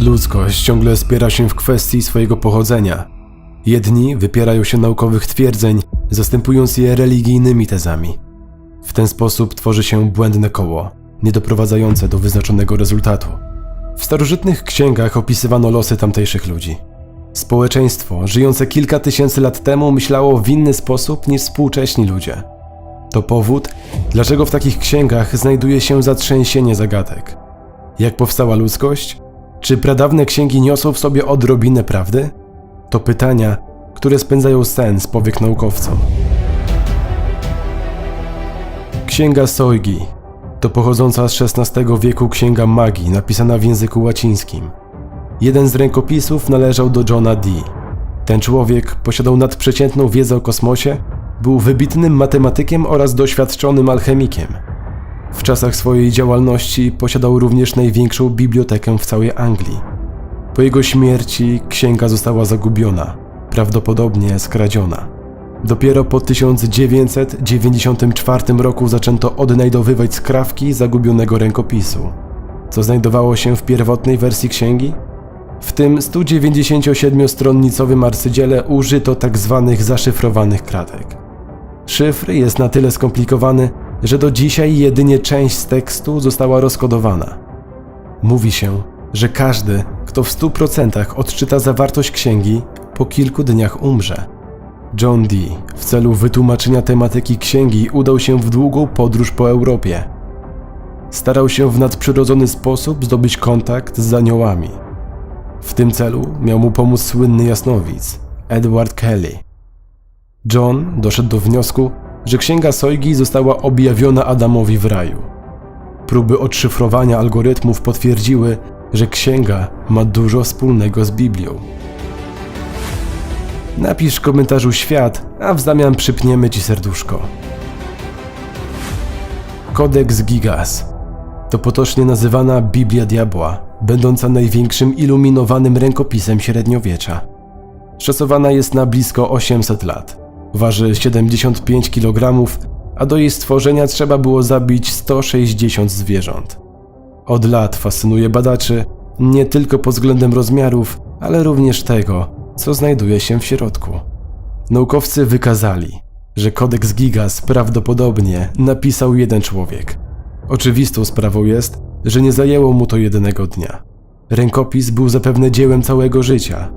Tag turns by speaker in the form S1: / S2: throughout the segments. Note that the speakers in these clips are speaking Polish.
S1: Ludzkość ciągle spiera się w kwestii swojego pochodzenia. Jedni wypierają się naukowych twierdzeń, zastępując je religijnymi tezami. W ten sposób tworzy się błędne koło, nie doprowadzające do wyznaczonego rezultatu. W starożytnych księgach opisywano losy tamtejszych ludzi. Społeczeństwo żyjące kilka tysięcy lat temu myślało w inny sposób niż współcześni ludzie. To powód, dlaczego w takich księgach znajduje się zatrzęsienie zagadek. Jak powstała ludzkość? Czy pradawne księgi niosą w sobie odrobinę prawdy? To pytania, które spędzają sens powiek naukowcom. Księga Sojgi to pochodząca z XVI wieku księga magii napisana w języku łacińskim. Jeden z rękopisów należał do Johna Dee. Ten człowiek posiadał nadprzeciętną wiedzę o kosmosie, był wybitnym matematykiem oraz doświadczonym alchemikiem. W czasach swojej działalności posiadał również największą bibliotekę w całej Anglii. Po jego śmierci księga została zagubiona, prawdopodobnie skradziona. Dopiero po 1994 roku zaczęto odnajdowywać skrawki zagubionego rękopisu. Co znajdowało się w pierwotnej wersji księgi? W tym 197-stronnicowym arcydziele użyto tzw. zaszyfrowanych kratek. Szyfr jest na tyle skomplikowany, że do dzisiaj jedynie część z tekstu została rozkodowana. Mówi się, że każdy, kto w 100% odczyta zawartość księgi, po kilku dniach umrze. John Dee w celu wytłumaczenia tematyki księgi udał się w długą podróż po Europie. Starał się w nadprzyrodzony sposób zdobyć kontakt z aniołami. W tym celu miał mu pomóc słynny jasnowic Edward Kelly. John doszedł do wniosku, że księga Sojgi została objawiona Adamowi w raju. Próby odszyfrowania algorytmów potwierdziły, że księga ma dużo wspólnego z Biblią. Napisz w komentarzu świat, a w zamian przypniemy ci serduszko. Kodeks Gigas to potocznie nazywana Biblia Diabła, będąca największym iluminowanym rękopisem średniowiecza. Szacowana jest na blisko 800 lat. Waży 75 kg, a do jej stworzenia trzeba było zabić 160 zwierząt. Od lat fascynuje badaczy nie tylko pod względem rozmiarów, ale również tego, co znajduje się w środku. Naukowcy wykazali, że kodeks Gigas prawdopodobnie napisał jeden człowiek. Oczywistą sprawą jest, że nie zajęło mu to jedynego dnia. Rękopis był zapewne dziełem całego życia.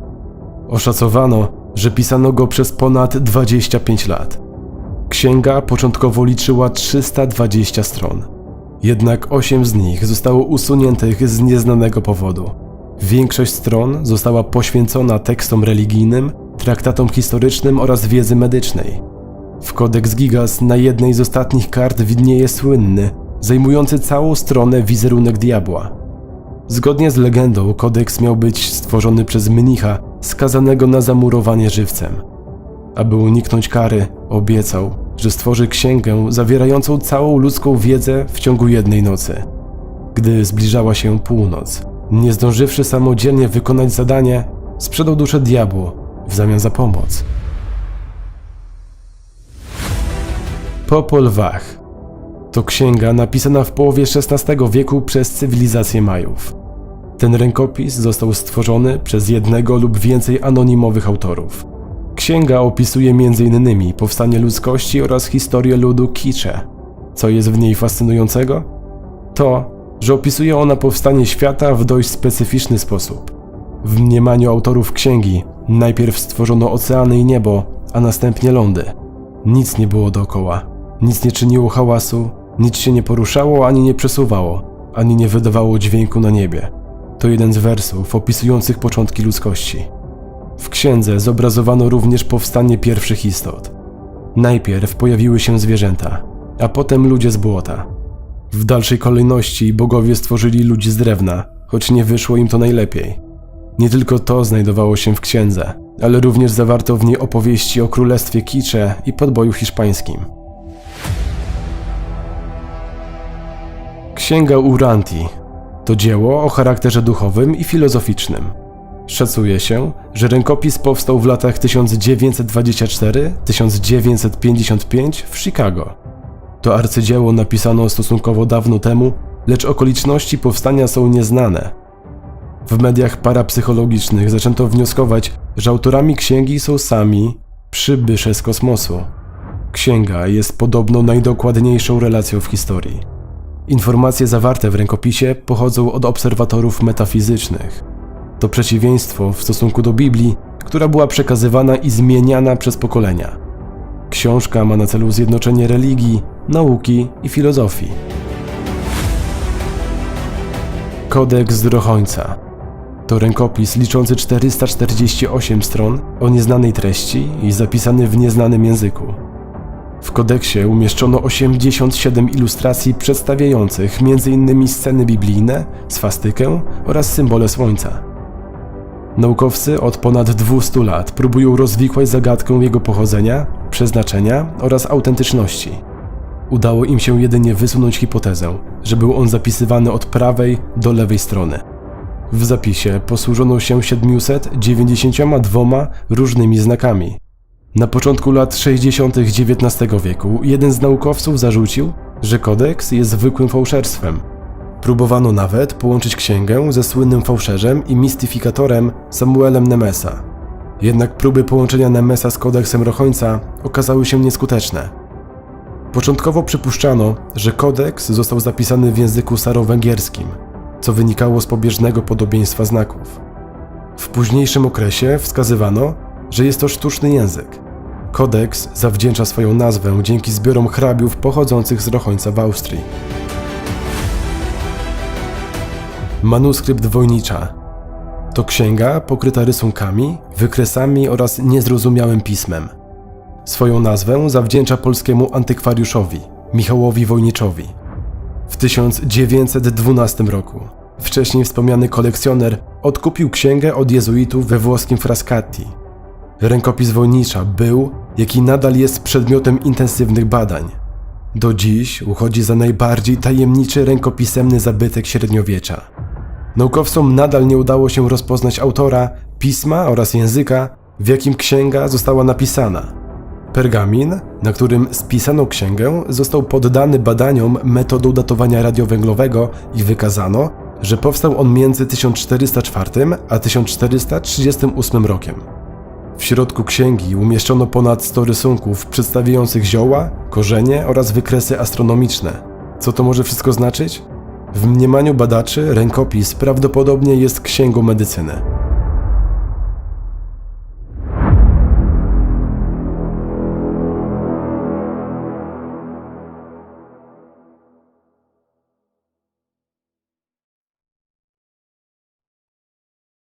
S1: Oszacowano, że pisano go przez ponad 25 lat. Księga początkowo liczyła 320 stron. Jednak 8 z nich zostało usuniętych z nieznanego powodu. Większość stron została poświęcona tekstom religijnym, traktatom historycznym oraz wiedzy medycznej. W Kodeks Gigas na jednej z ostatnich kart widnieje słynny, zajmujący całą stronę wizerunek diabła. Zgodnie z legendą, kodeks miał być stworzony przez mnicha skazanego na zamurowanie żywcem. Aby uniknąć kary, obiecał, że stworzy księgę zawierającą całą ludzką wiedzę w ciągu jednej nocy. Gdy zbliżała się północ, nie zdążywszy samodzielnie wykonać zadanie, sprzedał duszę diabłu w zamian za pomoc. Popol Wach to księga napisana w połowie XVI wieku przez cywilizację Majów. Ten rękopis został stworzony przez jednego lub więcej anonimowych autorów. Księga opisuje m.in. powstanie ludzkości oraz historię ludu Kicze. Co jest w niej fascynującego? To, że opisuje ona powstanie świata w dość specyficzny sposób. W mniemaniu autorów księgi najpierw stworzono oceany i niebo, a następnie lądy. Nic nie było dookoła, nic nie czyniło hałasu, nic się nie poruszało ani nie przesuwało, ani nie wydawało dźwięku na niebie. To jeden z wersów opisujących początki ludzkości. W księdze zobrazowano również powstanie pierwszych istot. Najpierw pojawiły się zwierzęta, a potem ludzie z błota. W dalszej kolejności bogowie stworzyli ludzi z drewna, choć nie wyszło im to najlepiej. Nie tylko to znajdowało się w księdze, ale również zawarto w niej opowieści o królestwie Kicze i podboju hiszpańskim. Księga Uranti to dzieło o charakterze duchowym i filozoficznym. Szacuje się, że rękopis powstał w latach 1924-1955 w Chicago. To arcydzieło napisano stosunkowo dawno temu, lecz okoliczności powstania są nieznane. W mediach parapsychologicznych zaczęto wnioskować, że autorami księgi są sami przybysze z kosmosu. Księga jest podobno najdokładniejszą relacją w historii. Informacje zawarte w rękopisie pochodzą od obserwatorów metafizycznych. To przeciwieństwo w stosunku do Biblii, która była przekazywana i zmieniana przez pokolenia. Książka ma na celu zjednoczenie religii, nauki i filozofii. Kodeks Zdrochońca to rękopis liczący 448 stron o nieznanej treści i zapisany w nieznanym języku. W kodeksie umieszczono 87 ilustracji przedstawiających m.in. sceny biblijne, swastykę oraz symbole słońca. Naukowcy od ponad 200 lat próbują rozwikłać zagadkę jego pochodzenia, przeznaczenia oraz autentyczności. Udało im się jedynie wysunąć hipotezę, że był on zapisywany od prawej do lewej strony. W zapisie posłużono się 792 różnymi znakami. Na początku lat 60. XIX wieku jeden z naukowców zarzucił, że kodeks jest zwykłym fałszerstwem. Próbowano nawet połączyć księgę ze słynnym fałszerzem i mistyfikatorem Samuelem Nemesa. Jednak próby połączenia Nemesa z kodeksem Rochońca okazały się nieskuteczne. Początkowo przypuszczano, że kodeks został zapisany w języku starowęgierskim, co wynikało z pobieżnego podobieństwa znaków. W późniejszym okresie wskazywano, że jest to sztuczny język. Kodeks zawdzięcza swoją nazwę dzięki zbiorom hrabiów pochodzących z Rochońca w Austrii. Manuskrypt Wojnicza to księga pokryta rysunkami, wykresami oraz niezrozumiałym pismem. Swoją nazwę zawdzięcza polskiemu antykwariuszowi Michałowi Wojniczowi. W 1912 roku wcześniej wspomniany kolekcjoner odkupił księgę od jezuitów we włoskim Frascati. Rękopis Wojnicza był, jak i nadal jest przedmiotem intensywnych badań. Do dziś uchodzi za najbardziej tajemniczy rękopisemny zabytek średniowiecza. Naukowcom nadal nie udało się rozpoznać autora, pisma oraz języka, w jakim księga została napisana. Pergamin, na którym spisano księgę, został poddany badaniom metodą datowania radiowęglowego i wykazano, że powstał on między 1404 a 1438 rokiem. W środku księgi umieszczono ponad 100 rysunków przedstawiających zioła, korzenie oraz wykresy astronomiczne. Co to może wszystko znaczyć? W mniemaniu badaczy rękopis prawdopodobnie jest księgą medycyny.